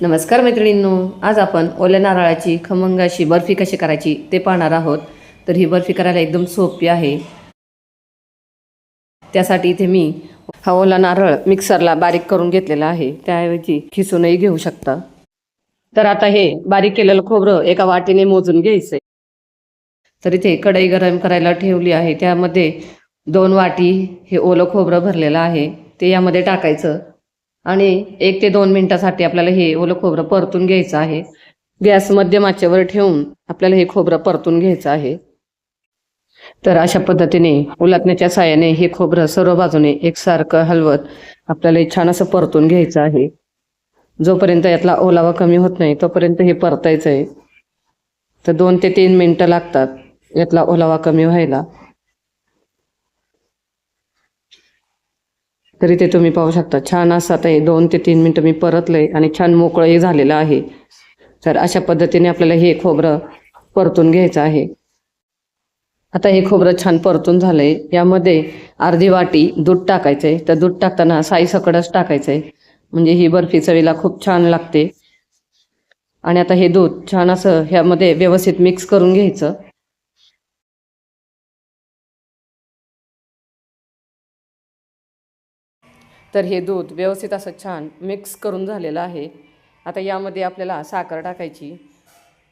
नमस्कार मैत्रिणींनो आज आपण ओल्या नारळाची खमंगाशी बर्फी कशी करायची ते पाहणार आहोत. तर ही बर्फी करायला एकदम सोपी आहे. त्यासाठी इथे मी हा ओला नारळ मिक्सरला बारीक करून घेतलेला आहे. त्याऐवजी खिसूनही घेऊ शकता. तर आता हे बारीक केलेलं खोबरं एका वाटीने मोजून घ्यायचंय. तर इथे कढई गरम करायला ठेवली आहे. त्यामध्ये दोन वाटी हे ओलं खोबरं भरलेलं आहे. ते यामध्ये टाकायचं. आणि एक ते दोन मिनिटासाठी आपल्याला हे ओलं खोबरं परतून घ्यायचं आहे. गॅस मध्यमाच्यावर ठेवून आपल्याला हे खोबरं परतून घ्यायचं आहे. तर अशा पद्धतीने उलटण्याच्या साहाय्याने हे खोबरं सर्व बाजूने एकसारखं हलवत आपल्याला हे छान असं परतून घ्यायचं आहे. जोपर्यंत यातला ओलावा कमी होत नाही तोपर्यंत हे परतायचं आहे तर दोन ते तीन मिनटं लागतात यातला ओलावा कमी व्हायला. तरी ते तुम्ही पाहू शकता. छान असं आता हे दोन ते तीन मिनटं मी परतलंय आणि छान मोकळंही झालेलं आहे. तर अशा पद्धतीने आपल्याला हे खोबरं परतून घ्यायचं आहे. आता हे खोबरं छान परतून झालंय. यामध्ये अर्धी वाटी दूध टाकायचंय. तर दूध टाकताना साई सकडच टाकायचंय. म्हणजे ही बर्फी चवीला खूप छान लागते. आणि आता हे दूध छान असं ह्यामध्ये व्यवस्थित मिक्स करून घ्यायचं. तर हे दूध व्यवस्थित असं छान मिक्स करून झालेलं आहे. आता यामध्ये आपल्याला साखर टाकायची.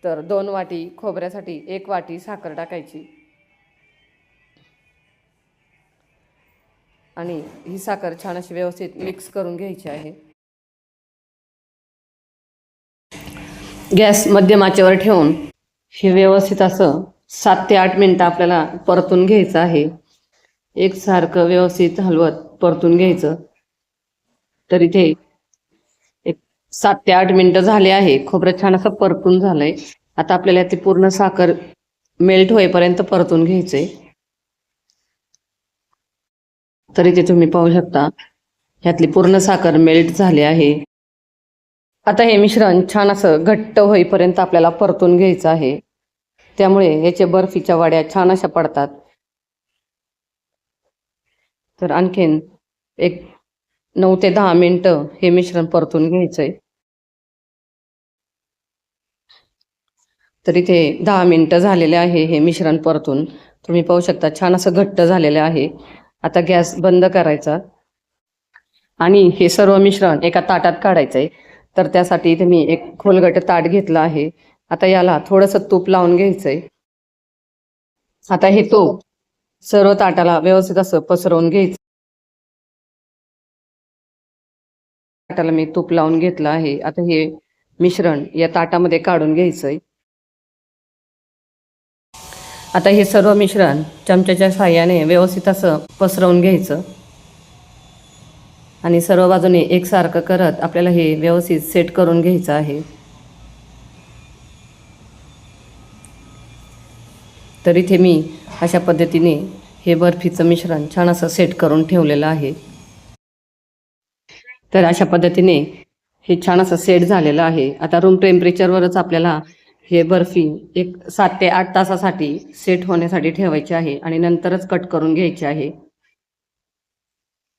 तर दोन वाटी खोबऱ्यासाठी एक वाटी साखर टाकायची. आणि ही साखर छान अशी व्यवस्थित मिक्स करून घ्यायची आहे. गॅस मध्यमाच्यावर ठेवून हे व्यवस्थित असं सात ते आठ मिनटं आपल्याला परतून घ्यायचं आहे. एकसारखं व्यवस्थित हलवत परतून घ्यायचं. तर इथे एक सात ते आठ मिनिटं झाले आहे. खोबरं छान असं परतून झालंय. आता आपल्याला ते पूर्ण साखर मेल्ट होईपर्यंत परतून घ्यायचंय. तर इथे तुम्ही पाहू शकता ह्यातली पूर्ण साखर मेल्ट झाली आहे. आता हे मिश्रण छान असं घट्ट होईपर्यंत आपल्याला परतून घ्यायचं आहे. त्यामुळे ह्याच्या बर्फीच्या वाड्या छान अशा पडतात. तर आणखीन एक नऊ ते दहा मिनटं हे मिश्रण परतून घ्यायचं आहे तर इथे दहा मिनटं झालेले आहे हे मिश्रण परतून. तुम्ही पाहू शकता छान असं घट्ट झालेलं आहे. आता गॅस बंद करायचा. आणि हे सर्व मिश्रण एका ताटात काढायचं आहे तर त्यासाठी इथे मी एक खोलगट ताट घेतलं आहे. आता याला थोडंसं तूप लावून घ्यायचं आहे आता हे तूप सर्व ताटाला व्यवस्थित असं पसरवून घ्यायचं. ताटाला मी तूप लावून घेतलं आहे. आता हे मिश्रण या ताटामध्ये काढून घ्यायचंय. आता हे सर्व मिश्रण चमच्याच्या साह्याने व्यवस्थित असं पसरवून घ्यायचं. आणि सर्व बाजूने एकसारखं करत आपल्याला हे व्यवस्थित सेट करून घ्यायचं आहे. तर इथे मी अशा पद्धतीने हे बर्फीचं मिश्रण छान असं सेट करून ठेवलेलं आहे. तर अशा पद्धतीने हे छान असं सेट झालेलं आहे. आता रूम टेम्परेचरवरच आपल्याला हे बर्फी एक सात ते आठ तासासाठी सेट होण्यासाठी ठेवायची आहे आणि नंतरच कट करून घ्यायची आहे.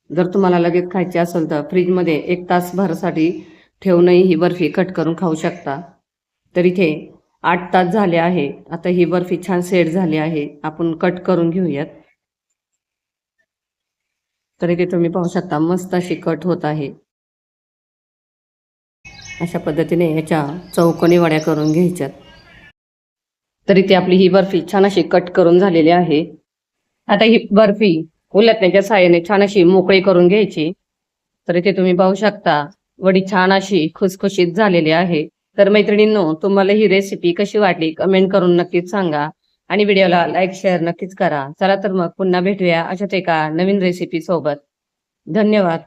जर तुम्हाला लगेच खायची असेल तर फ्रीजमध्ये एक तासभरासाठी ठेवूनही ही बर्फी कट करून खाऊ शकता. तर इथे आठ तास झाले आहे. आता ही बर्फी छान सेट झाली आहे. आपण कट करून घेऊयात. तर इथे तुम्ही पाहू शकता मस्त अशी कट होत आहे. अशा पद्धतीने याच्या चौकोनी वड्या करून घ्यायच्यात. तर इथे आपली ही बर्फी छान अशी कट करून झालेली आहे. आता ही बर्फी उलटण्याच्या साहाय्याने छान अशी मोकळी करून घ्यायची. तर इथे तुम्ही पाहू शकता वडी छान अशी खुसखुशीत झालेली आहे. तर मैत्रिणींनो तुम्हाला ही रेसिपी कशी वाटली कमेंट करून नक्कीच सांगा. आणि व्हिडिओला लाईक शेअर नक्कीच करा. चला तर मग पुन्हा भेटूया अशाच एका नवीन रेसिपी सोबत. धन्यवाद.